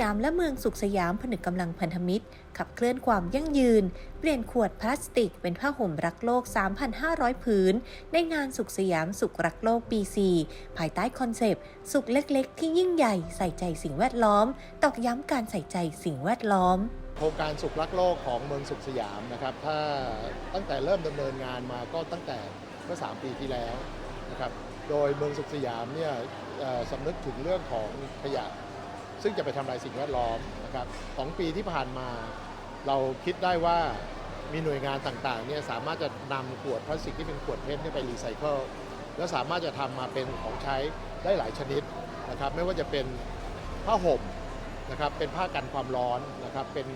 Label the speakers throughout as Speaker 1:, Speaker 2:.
Speaker 1: ยามและเมืองสุขสยามผนึกกำลังพันธมิตร ขับเคลื่อนความยั่งยืน เปลี่ยนขวดพลาสติกเป็นผ้าห่มรักโลก 3,500 ผืน ในงานสุขสยามสุขรักโลกปี4ภายใต้คอนเซปต์ สุขเล็กๆ ที่ยิ่งใหญ่ใส่ใจสิ่งแวดล้อม ตอกย้ำการใส่ใจสิ่งแวดล้อม
Speaker 2: โครงการสุขรักโลกของเมืองสุขสยามนะครับถ้าตั้งแต่เริ่มดำเนินงานมาก็ตั้งแต่เมื่อ 3 ปีที่แล้วนะครับโดยเมืองสุขสยามเนี่ยสำนึกถึงเรื่องของขยะ ซึ่งจะไปทำลายสิ่งแวดล้อมนะครับสองปีที่ผ่านมา เราคิดได้ว่ามีหน่วยงานต่างๆเนี่ยสามารถจะนำขวดพลาสติกที่เป็นขวดเพชรเนี่ยไปรีไซเคิลแล้วสามารถจะทำมาเป็นของใช้ได้หลายชนิดนะครับไม่ว่าจะเป็นผ้าห่มนะครับเป็นผ้ากันความร้อนนะครับเป็น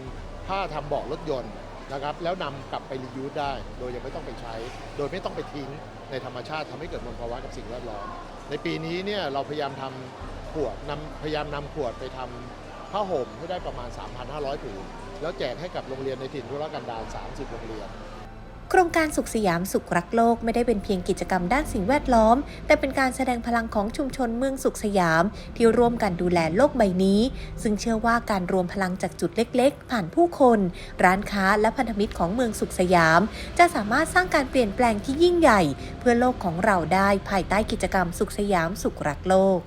Speaker 2: ผ้าทำเบาะรถยนต์นะครับแล้วนำกลับไปรียูสได้ โดยยังไม่ต้องไปใช้ โดยไม่ต้องไปทิ้งในธรรมชาติทำให้เกิดมลภาวะกับสิ่งแวดล้อม ในปีนี้เนี่ยเราพยายามทำ ขวดนำพยายามนำขวดไปทำผ้าห่มให้ได้ประมาณ 3,500ผืนแล้วแจกให้กับโรงเรียนในถิ่นทุรกันดาร30 โรงเรียน
Speaker 1: โครงการสุขสยามสุขรักโลกไม่ได้เป็นเพียงกิจกรรมด้านสิ่งแวดล้อม แต่เป็นการแสดงพลังของชุมชนเมืองสุขสยาม ที่ร่วมกันดูแลโลกใบนี้ ซึ่งเชื่อว่าการรวมพลังจากจุดเล็กๆ ผ่านผู้คน ร้านค้าและพันธมิตรของเมืองสุขสยาม จะสามารถสร้างการเปลี่ยนแปลงที่ยิ่งใหญ่ เพื่อโลกของเราได้ภายใต้กิจกรรมสุขสยามสุขรักโลก